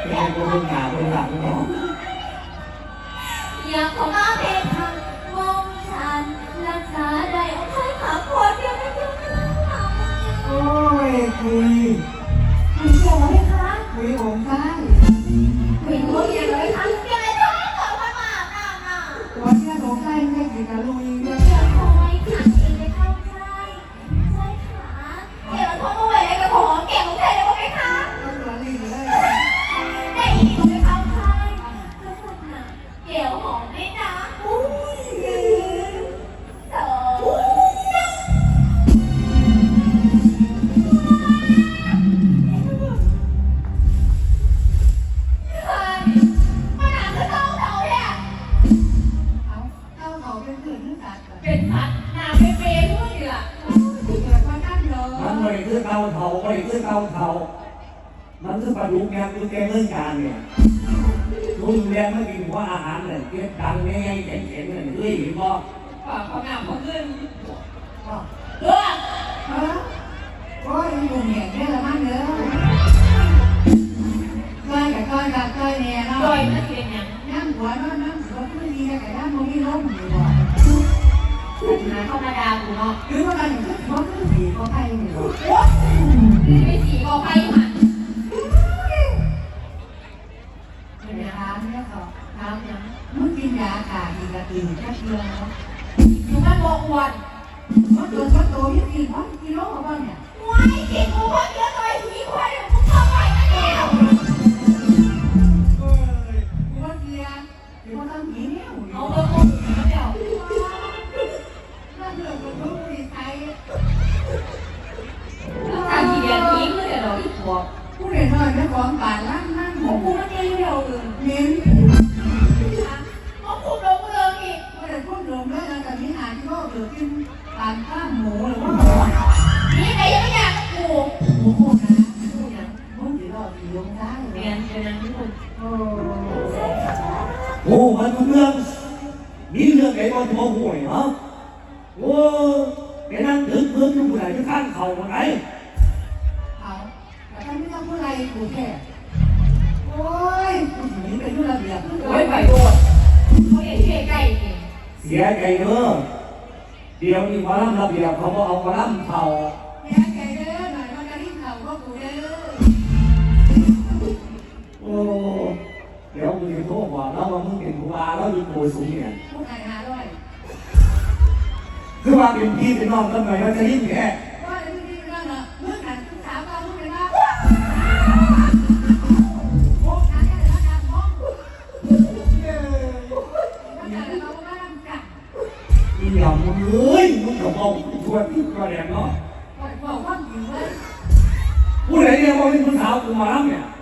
เป็นไงกูเพิ่งหาเพิ่งหลังเนาะอยากขอมาเพทางมองฉันรักษาได้เอาไว้ขาปวดเดียวไม่ยุ่งหาโอ้ยคุย คือเตาเผาไม่ได้คือเตาเผามันคือปลาดุกเนี่ยคือแกงเรื่องการเนี่ยลุงเรียนไม่กินว่าอาหารเนี่ยเก็บดังเนี่ยยังเข็งๆเนี่ยเฮ้ยเห็นบ่ฝากความงามของเพื่อนเลือกเออโอ้ยอยู่เนี่ยเนี่ละมันเด้อก้อยกับก้อยกับก้อยเนี่ยเนาะโดยมันเป็นอย่างนั่งหัวนอนนั่งหัวพื้นดีกับนั่งมือล้มอยู่บ่ ธรรมดากูเนาะหรือว่าการอยู่ที่หัวพื้นดีก็ไปอยู่บ่นี่ไม่สีกอไผ่มันเป็นร้านเนี่ยเขาถามนะมึงกินยาขาดกินกระตือแค่เชื่อเนาะอยู่บ้านบอกอวดมันตัวมันโตยิ่งกินเพราะกิโลเขาบ้าเนี่ยว้ายเก่งกูว่ย ของป่านนั่งนั่งของกูมันเดียวเดียวเองเน้นเอาคุมลงกูเลยอีกไม่ได้พูดรวมแล้วนะแต่นี้หาที่โลกหรือกินปานข้ามหมูหรือว่านี่ใครยังไม่อยากกูหมูโคนะพูดนะมึงถือว่าตีลงได้เรียนเรียนที่คุณโอ้โอ้มันเรื่องมีเรื่องไหนบ้างที่มาห่วยเหรอโอ้ไปนั่งถึงเพื่อนอยู่ไหนที่ข้างเขาไหน แต่ถ้าไม่ต้องพูดอะไรกูแค่โอ้ยกูหนีไปยุ่งระเบียบโอ้ยไปโดดเขาเรียนที่ใกล้เองเสียใจเด้อเดี๋ยวนี้มาล่ำระเบียบเขาบอกเอามาล่ำเผาแย่ใจเด้อหน่อยมันจะรีบเข่าก็กูเด้อโอ้เดี๋ยวมึงจะโทษบอกแล้วว่ามึงเป็นครูบาแล้วอยู่โกสูงเนี่ยพูดไหนหาด้วยคือว่าเป็นพี่เป็นน้องกันหน่อยว่าจะยิ่งแค่ อีหยำมึงเอ้ยมึงกับบอกชวนพี่ก็แดงเนาะบอกว่าอยู่เลยผู้ใดเนี่ยว่าเป็นคนสาวกูมาล่ำเนี่ยเ